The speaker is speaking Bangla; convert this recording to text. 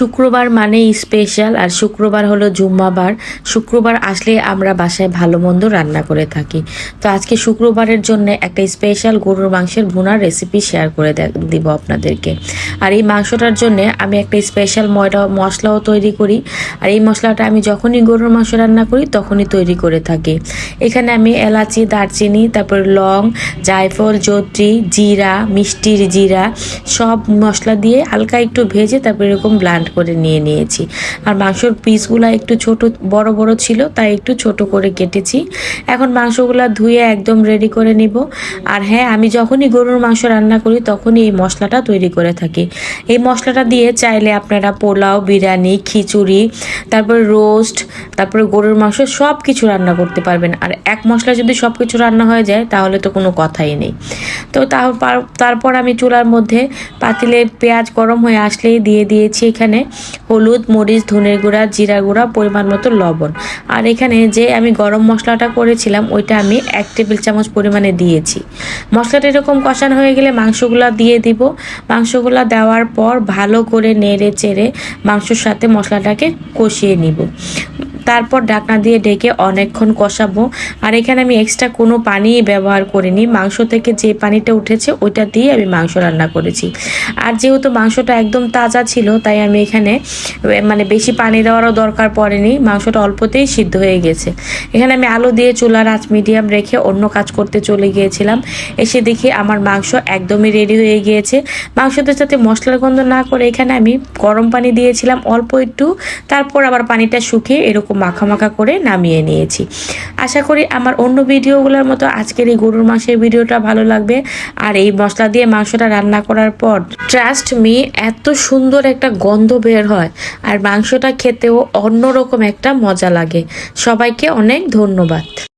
শুক্রবার মানে স্পেশাল আর শুক্রবার হলো জুম্মাবার। শুক্রবার আসলে আমরা বাসায় ভালো মন্দ রান্না করে থাকি। তো আজকে শুক্রবারের জন্য একটা স্পেশাল গরুর মাংসের ভুনার রেসিপি শেয়ার করে দিব আপনাদেরকে। আর এই মাংসটার জন্য আমি একটা স্পেশাল ময়দা, মশলাও তৈরি করি। আর এই মশলাটা আমি যখনই গরুর মাংস রান্না করি, তখনই তৈরি করে থাকি। এখানে আমি এলাচি, দারচিনি, তারপর লং, জায়ফল, জত্রি, জিরা, মিষ্টির জিরা সব মশলা দিয়ে হালকা একটু ভেজে তারপর এরকম ব্লান্ড করে নিয়ে নিয়েছি। আর মাংসর পিসগুলো একটু ছোট, বড় বড় ছিল, তাই একটু ছোট করে কেটেছি। এখন মাংসগুলো ধুয়ে একদম রেডি করে নিব। আর হ্যাঁ আমি যখনই গরুর মাংস রান্না করি, তখনই এই মশলাটা তৈরি করে থাকি। এই মশলাটা দিয়ে চাইলে আপনারা পোলাও, বিরিয়ানি, খিচুড়ি, তারপর রোস্ট, তারপরে গরুর মাংস সব কিছু রান্না করতে পারবেন। আর এক মশলা যদি সব কিছু রান্না হয়ে যায়, তাহলে তো কোনো কথাই নেই। তো তারপর তারপর আমি চুলার মধ্যে পাতিলে পেঁয়াজ গরম হয়ে আসলেই দিয়ে দিয়েছি এখানে। হলুদ, মরিচ, ধনের গুঁড়া, জিরা গুঁড়া, পরিমাণ মতো লবণ। আর এখানে যে আমি গরম মশলাটা করেছিলাম, ওইটা আমি এক টেবিল চামচ পরিমাণে দিয়েছি। মশলাটা এরকম কষানো হয়ে গেলে মাংসগুলো দিয়ে দিব। মাংসগুলো দেওয়ার পর ভালো করে নেড়ে চেড়ে মাংসর সাথে মশলাটাকে কষিয়ে নিব। তারপর ঢাকনা দিয়ে ঢেকে অনেকক্ষণ কষাবো। আর এখানে আমি এক্সট্রা কোনো পানি ব্যবহার করিনি। মাংস থেকে যে পানিটা উঠেছে, ওইটা দিয়ে আমি মাংস রান্না করেছি। আর যেহেতু মাংসটা একদম তাজা ছিল, তাই আমি এখানে মানে বেশি পানি দেওয়ারও দরকার পড়েনি। মাংসটা অল্পতেই সিদ্ধ হয়ে গেছে। এখানে আমি আলু দিয়ে চুলার আঁচ মিডিয়াম রেখে অন্য কাজ করতে চলে গিয়েছিলাম। এসে দেখি আমার মাংস একদমই রেডি হয়ে গিয়েছে। মাংসটার সাথে মশলার গন্ধ না করে এখানে আমি গরম পানি দিয়েছিলাম অল্প একটু। তারপর আবার পানিটা শুকিয়ে এরকম মাখা মাখা করে নামিয়ে নিয়েছি। আশা করি আমার অন্য ভিডিওগুলোর মতো আজকের এই গরুর মাংসের ভিডিওটা ভালো লাগবে। আর এই মশলা দিয়ে মাংসটা রান্না করার পর ট্রাস্ট মি এত সুন্দর একটা গন্ধ বের হয়। আর মাংসটা খেতেও অন্যরকম একটা মজা লাগে। সবাইকে অনেক ধন্যবাদ।